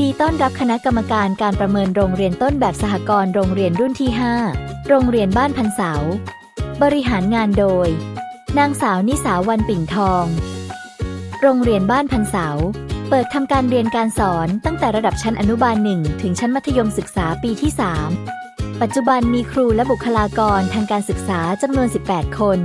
ดีต้อนรับคณะกรรมการการประเมินโรงเรียนต้นแบบสหกรณ์โรงเรียนรุ่นที่ 5 โรงเรียนบ้านพันเสา บริหารงานโดย นางสาวนิสาวันปิ่นทอง โรงเรียนบ้านพันเสา เปิดทำการเรียนการสอนตั้งแต่ระดับชั้นอนุบาล1ถึงชั้นมัธยมศึกษาปีที่ 3 ปัจจุบันมีครูและบุคลากรทางการศึกษาจำนวน 18 คน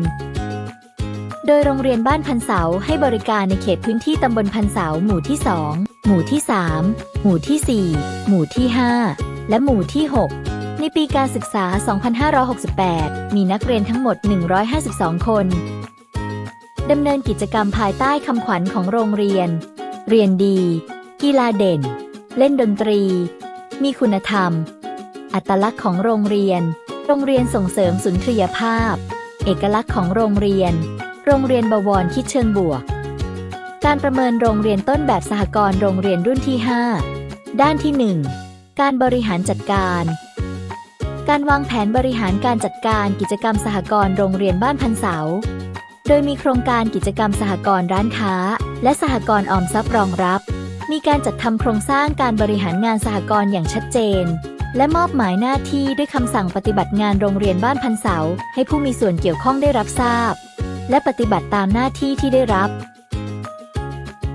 โดยโรงเรียนบ้านพันเสาให้บริการในเขตพื้นที่ตำบลพันเสาหมู่ที่ 2 หมู่ที่ 3 หมู่ที่ 4 หมู่ที่ 5 และหมู่ที่ 6 ในปีการศึกษา 2568 มีนักเรียนทั้งหมด 152 คน ดำเนินกิจกรรมภายใต้คำขวัญของโรงเรียน เรียนดี กีฬาเด่น เล่นดนตรี มีคุณธรรม อัตลักษณ์ของโรงเรียน โรงเรียนส่งเสริมสุนทรียภาพ เอกลักษณ์ของโรงเรียน โรงเรียนบวรคิดเชิงบวก การประเมินโรงเรียนต้นแบบสหกรณ์โรงเรียนรุ่นที่ 5 ด้านที่ 1 การบริหารจัดการ การวางแผนบริหารการจัดการกิจกรรมสหกรณ์โรงเรียนบ้านพันเสา โดยมีโครงการกิจกรรมสหกรณ์ร้านค้า และสหกรณ์ออมทรัพย์รองรับ มีการจัดทำโครงสร้างการบริหารงานสหกรณ์อย่างชัดเจนและมอบหมายหน้าที่ด้วยคำสั่งปฏิบัติงานโรงเรียนบ้านพันเสา ให้ผู้มีส่วนเกี่ยวข้องได้รับทราบ และปฏิบัติตามหน้าที่ที่ได้รับ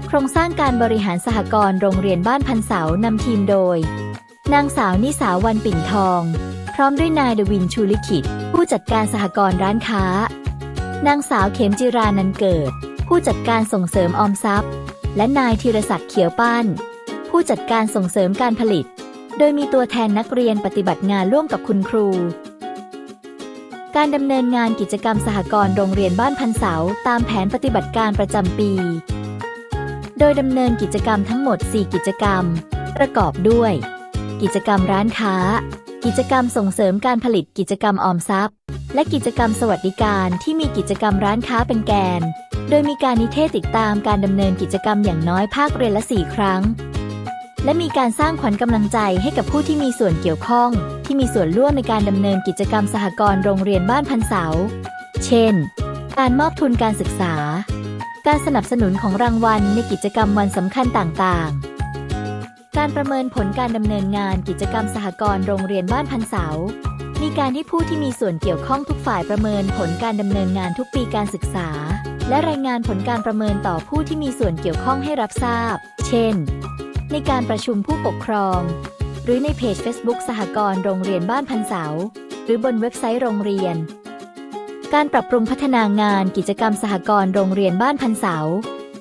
โครงสร้างการบริหารสหกรณ์โรงเรียนบ้านพันเสานำทีมโดย นางสาวนิสาวันปิ่นทอง พร้อมด้วยนายดวินชูลิขิต ผู้จัดการสหกรณ์ร้านค้า นางสาวเขมจิรานันเกิด ผู้จัดการส่งเสริมออมทรัพย์ และนายธีรศักดิ์เขียวป้านผู้จัดการส่งเสริมการผลิต โดยมีตัวแทนนักเรียนปฏิบัติงานร่วมกับคุณครู การดำเนินงานกิจกรรมสหกรณ์โรงเรียนบ้านพันเสา ตามแผนปฏิบัติการประจำปี โดยดำเนินกิจกรรมทั้งหมด 4 กิจกรรม ประกอบด้วย กิจกรรมร้านค้า กิจกรรมส่งเสริมการผลิตกิจกรรมออมทรัพย์ และกิจกรรมสวัสดิการที่มีกิจกรรมร้านค้าเป็นแกน โดยมีการนิเทศติดตามการดำเนินกิจกรรมอย่างน้อยภาคเรียนละ 4 ครั้ง และมีการสร้างขวัญกำลังใจให้กับผู้ที่มีส่วนเกี่ยวข้อง ที่มีส่วนร่วมในการดำเนินกิจกรรมสหกรณ์โรงเรียนบ้านพันเสา เช่น การมอบทุนการศึกษา การสนับสนุนของรางวัลในกิจกรรมวันสำคัญต่างๆ การประเมินผลการดำเนินงานกิจกรรมสหกรณ์โรงเรียนบ้านพันเสา มีการให้ผู้ที่มีส่วนเกี่ยวข้องทุกฝ่ายประเมินผลการดำเนินงานทุกปีการศึกษา และรายงานผลการประเมินต่อผู้ที่มีส่วนเกี่ยวข้องให้รับทราบ เช่น ในการประชุมผู้ปกครอง หรือในเพจ Facebook สหกรณ์โรงเรียนบ้านพันเสา หรือบนเว็บไซต์โรงเรียน การปรับปรุงพัฒนางานกิจกรรมสหกรณ์โรงเรียนบ้านพันเสา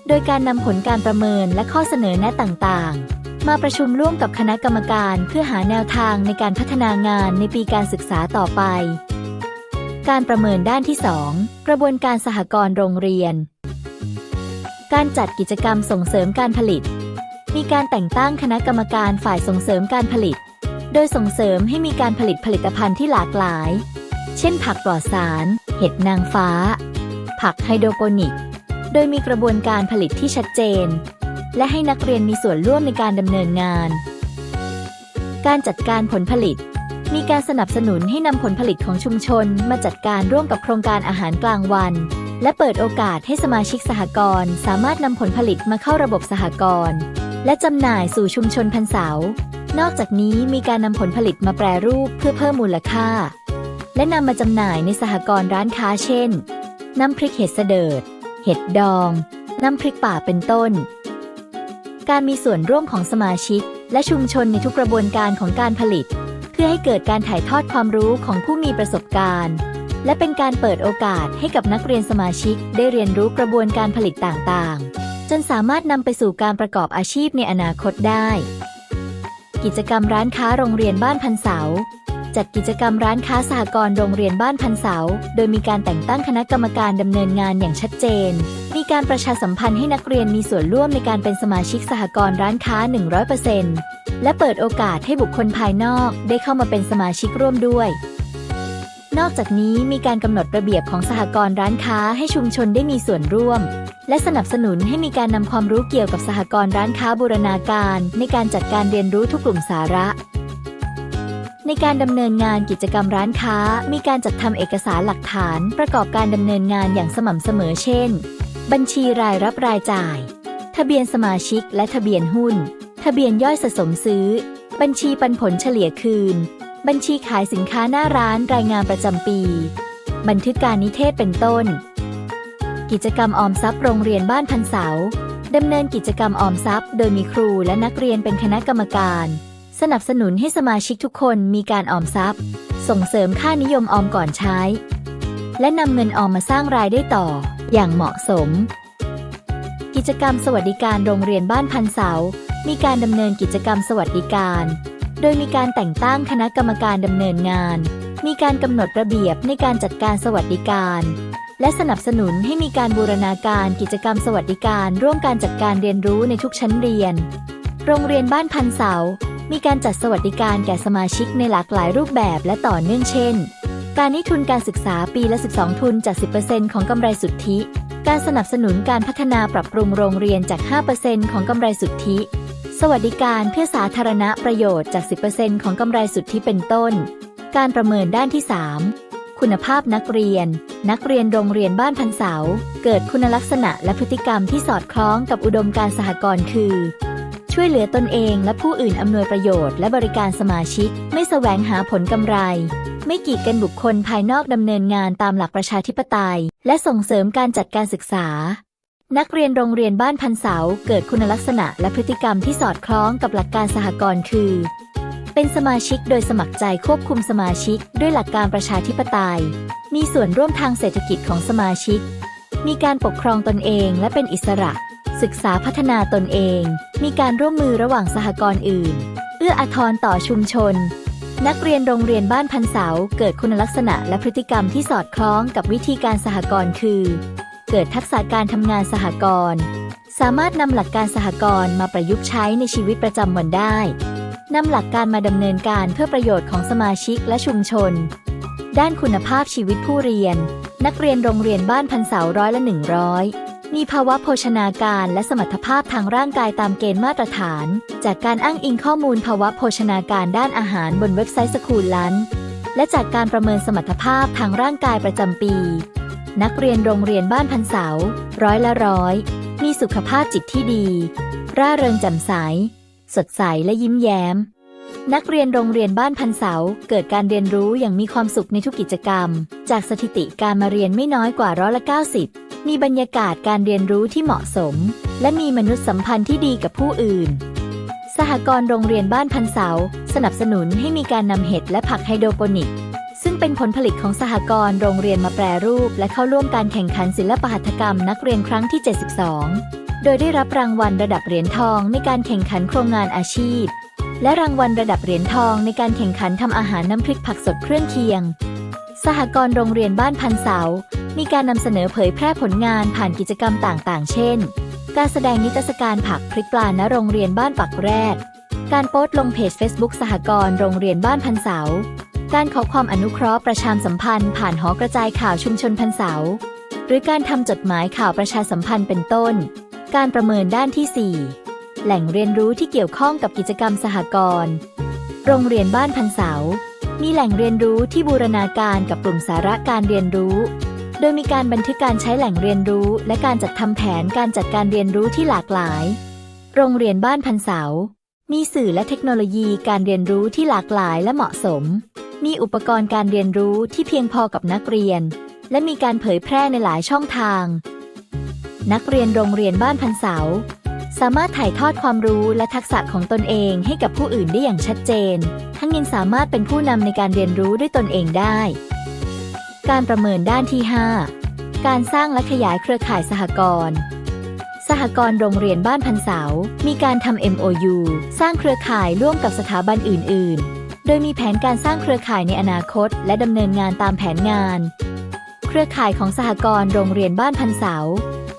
โดยการนำผลการประเมินและข้อเสนอแนะต่างๆ มาประชุมร่วมกับคณะกรรมการเพื่อหาแนวทางในการพัฒนางานในปีการศึกษาต่อไป การประเมินด้านที่ 2 กระบวนการสหกรณ์โรงเรียน การจัดกิจกรรมส่งเสริมการผลิต มีการแต่งตั้งคณะกรรมการฝ่ายส่งเสริมการผลิต โดยส่งเสริมให้มีการผลิตผลิตภัณฑ์ที่หลากหลาย เช่น ผักปลอดสาร เห็ดนางฟ้า ผักไฮโดรโปนิก โดยมีกระบวนการผลิตที่ชัดเจน และให้นักเรียนมีส่วนร่วมในการดำเนินงาน การจัดการผลผลิต มีการสนับสนุนให้นำผลผลิตของชุมชน มาจัดการร่วมกับโครงการอาหารกลางวัน และเปิดโอกาสให้สมาชิกสหกรณ์สามารถนำผลผลิตมาเข้าระบบสหกรณ์ และจำหน่ายสู่ชุมชนพันเสา นอกจากนี้มีการนำผลผลิตมาแปรรูปเพื่อเพิ่มมูลค่า และนำมาจำหน่ายในสหกรณ์ร้านค้าเช่น น้ำพริกเห็ดเสดิดเห็ดดอง น้ำพริกป่าเป็นต้น การมีส่วนร่วมของสมาชิก และชุมชนในทุกกระบวนการของการผลิต เพื่อให้เกิดการถ่ายทอดความรู้ของผู้มีประสบการณ์ และเป็นการเปิดโอกาสให้กับนักเรียนสมาชิกได้เรียนรู้กระบวนการผลิตต่างๆ จนสามารถนำไปสู่การประกอบอาชีพในอนาคตได้ กิจกรรมร้านค้าโรงเรียนบ้านพันเสา จัดกิจกรรมร้านค้าสหกรณ์โรงเรียนบ้านพันเสา โดยมีการแต่งตั้งคณะกรรมการดำเนินงานอย่างชัดเจน มีการประชาสัมพันธ์ให้นักเรียนมีส่วนร่วมในการเป็นสมาชิกสหกรณ์ร้านค้า 100%และเปิดโอกาสให้บุคคลภายนอกได้เข้ามาเป็นสมาชิกร่วมด้วย นอกจากนี้มีการกำหนดระเบียบของสหกรณ์ร้านค้าให้ชุมชนได้มีส่วนร่วม และสนับสนุนให้มีการนำความรู้เกี่ยวกับสหกรณ์ร้านค้าบูรณาการ ในการจัดการเรียนรู้ทุกกลุ่มสาระ ในการดำเนินงานกิจกรรมร้านค้า มีการจัดทำเอกสารหลักฐาน ประกอบการดำเนินงานอย่างสม่ำเสมอเช่น บัญชีรายรับรายจ่าย ทะเบียนสมาชิกและทะเบียนหุ้น ทะเบียนย่อยสะสมซื้อ บัญชีปันผลเฉลี่ยคืน บัญชีขายสินค้าหน้าร้านรายงานประจำปี บันทึกการนิเทศเป็นต้น กิจกรรมออมทรัพย์โรงเรียนบ้านพันเสาดำเนินกิจกรรมออมทรัพย์ โดยมีครูและนักเรียนเป็นคณะกรรมการ สนับสนุนให้สมาชิกทุกคนมีการออมทรัพย์ ส่งเสริมค่านิยมออมก่อนใช้ และนำเงินออมมาสร้างรายได้ต่อ อย่างเหมาะสม กิจกรรมสวัสดิการโรงเรียนบ้านพันเสา มีการดำเนินกิจกรรมสวัสดิการ โดยมีการแต่งตั้งคณะกรรมการดำเนินงาน มีการกำหนดระเบียบในการจัดการสวัสดิการ และสนับสนุนให้มีการบูรณาการกิจกรรมสวัสดิการ ร่วมการจัดการเรียนรู้ในทุกชั้นเรียน โรงเรียนบ้านพันเสา มีการจัดสวัสดิการแก่สมาชิกในหลากหลายรูปแบบและต่อเนื่องเช่น การนิทุนการศึกษาปีละ 12 ทุนจาก 10%ของกำไรสุทธิ การสนับสนุนการพัฒนาปรับปรุงโรงเรียนจาก 5%ของกำไรสุทธิ สวัสดิการเพื่อสาธารณประโยชน์จาก 10%ของกำไรสุทธิเป็นต้น การประเมินด้านที่ 3 คุณภาพนักเรียน นักเรียนโรงเรียนบ้านพันเสา เกิดคุณลักษณะและพฤติกรรมที่สอดคล้องกับอุดมการณ์สหกรณ์คือ ช่วยเหลือตนเองและผู้อื่นอำนวยประโยชน์และบริการสมาชิก ไม่แสวงหาผลกำไร ไม่กีดกันบุคคลภายนอกดำเนินงานตามหลักประชาธิปไตย และส่งเสริมการจัดการศึกษา นักเรียนโรงเรียนบ้านพันเสาเกิดคุณลักษณะและพฤติกรรมที่สอดคล้องกับหลักการสหกรณ์คือ เป็นสมาชิกโดยสมัครใจควบคุมสมาชิก ด้วยหลักการประชาธิปไตย มีส่วนร่วมทางเศรษฐกิจของสมาชิก มีการปกครองตนเองและเป็นอิสระ ศึกษาพัฒนาตนเอง มีการร่วมมือระหว่างสหกรณ์อื่น เอื้ออาทรต่อชุมชน นักเรียนโรงเรียนบ้านพันเสาเกิดคุณลักษณะและพฤติกรรมที่สอดคล้องกับวิธีการสหกรณ์คือ เกิดทักษะการทำงานสหกรณ์สามารถนำหลักการสหกรณ์มาประยุกต์ใช้ในชีวิตประจำวันได้นำหลักการมาดำเนินการเพื่อประโยชน์ของสมาชิกและชุมชน ด้านคุณภาพชีวิตผู้เรียน นักเรียนโรงเรียนบ้านพันเสาร้อยละหนึ่งร้อยมีภาวะโภชนาการและสมรรถภาพทางร่างกายตามเกณฑ์มาตรฐาน จากการอ้างอิงข้อมูลภาวะโภชนาการด้านอาหารบนเว็บไซต์สคูลลันและจากการประเมินสมรรถภาพทางร่างกายประจำปี นักเรียนโรงเรียนบ้านพันเสา ร้อยละร้อย มีสุขภาพจิตที่ดี ร่าเริงแจ่มใส สดใสและยิ้มแย้ม นักเรียนโรงเรียนบ้านพันเสา เกิดการเรียนรู้อย่างมีความสุขในทุกกิจกรรม จากสถิติการมาเรียนไม่น้อยกว่าร้อยละ 90 มีบรรยากาศการเรียนรู้ที่เหมาะสม และมีมนุษยสัมพันธ์ที่ดีกับผู้อื่นสหกรณ์โรงเรียนบ้านพันเสา สนับสนุนให้มีการนำเห็ดและผักไฮโดรโปนิก เป็นผลผลิตของสหกรณ์โรงเรียนมาแปรรูป และเข้าร่วมการแข่งขันศิลปหัตถกรรมนักเรียนครั้งที่ 72 โดยได้รับรางวัลระดับเหรียญทองในการแข่งขันโครงงานอาชีพ และรางวัลระดับเหรียญทองในการแข่งขันทำอาหารน้ำพริกผักสดเครื่องเคียง สหกรณ์โรงเรียนบ้านพันเสา มีการนำเสนอเผยแพร่ผลงานผ่านกิจกรรมต่างๆ เช่น การแสดงนิทรรศการผักพริกปลาณโรงเรียนบ้านปักแรด การโพสต์ลงเพจ Facebook สหกรณ์โรงเรียนบ้านพันเสา การขอความอนุเคราะห์ประชาสัมพันธ์ผ่านหอกระจายข่าวชุมชนพันเสา หรือการทำจดหมายข่าวประชาสัมพันธ์เป็นต้น การประเมินด้านที่ 4 แหล่งเรียนรู้ที่เกี่ยวข้องกับกิจกรรมสหกรณ์โรงเรียนบ้านพันเสา มีแหล่งเรียนรู้ที่บูรณาการกับกลุ่มสาระการเรียนรู้ โดยมีการบันทึกการใช้แหล่งเรียนรู้ และการจัดทำแผนการจัดการเรียนรู้ที่หลากหลาย โรงเรียนบ้านพันเสา มีสื่อและเทคโนโลยีการเรียนรู้ที่หลากหลายและเหมาะสม มีอุปกรณ์การเรียนรู้ที่เพียงพอกับนักเรียน และมีการเผยแพร่ในหลายช่องทาง นักเรียนโรงเรียนบ้านพันเสา สามารถถ่ายทอดความรู้และทักษะของตนเองให้กับผู้อื่นได้อย่างชัดเจน ทั้งยังสามารถเป็นผู้นำในการเรียนรู้ด้วยตนเองได้ การประเมินด้านที่ 5 การสร้างและขยายเครือข่ายสหกรณ์สหกรณ์โรงเรียนบ้านพันเสา มีการทำ MOU สร้างเครือข่ายร่วมกับสถาบันอื่น ๆ โดยมีแผนการสร้างเครือข่ายในอนาคต และดำเนินงานตามแผนงาน เครือข่ายของสหกรณ์โรงเรียนบ้านพันเสา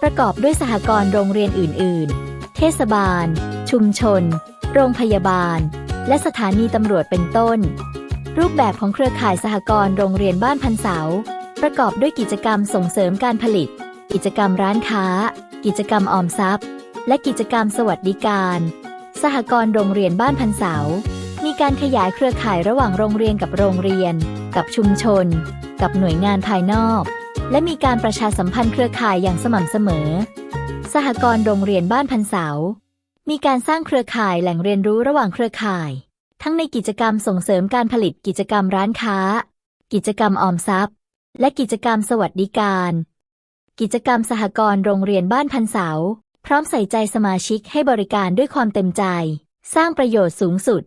ประกอบด้วยสหกรณ์โรงเรียนอื่น ๆ เทศบาล ชุมชน โรงพยาบาล และสถานีตำรวจเป็นต้น รูปแบบของเครือข่ายสหกรณ์โรงเรียนบ้านพันเสา ประกอบด้วยกิจกรรมส่งเสริมการผลิต กิจกรรมร้านค้า กิจกรรมออมทรัพย์ และกิจกรรมสวัสดิการ สหกรณ์โรงเรียนบ้านพันเสา การขยายเครือข่ายระหว่างโรงเรียนกับโรงเรียน กับชุมชน กับหน่วยงานภายนอก และมีการประชาสัมพันธ์เครือข่ายอย่างสม่ำเสมอ สหกรณ์โรงเรียนบ้านพันเสา มีการสร้างเครือข่ายแหล่งเรียนรู้ระหว่างเครือข่าย ทั้งในกิจกรรมส่งเสริมการผลิตกิจกรรมร้านค้า กิจกรรมออมทรัพย์ และกิจกรรมสวัสดิการ กิจกรรมสหกรณ์โรงเรียนบ้านพันเสา พร้อมใส่ใจสมาชิกให้บริการด้วยความเต็มใจ สร้างประโยชน์สูงสุด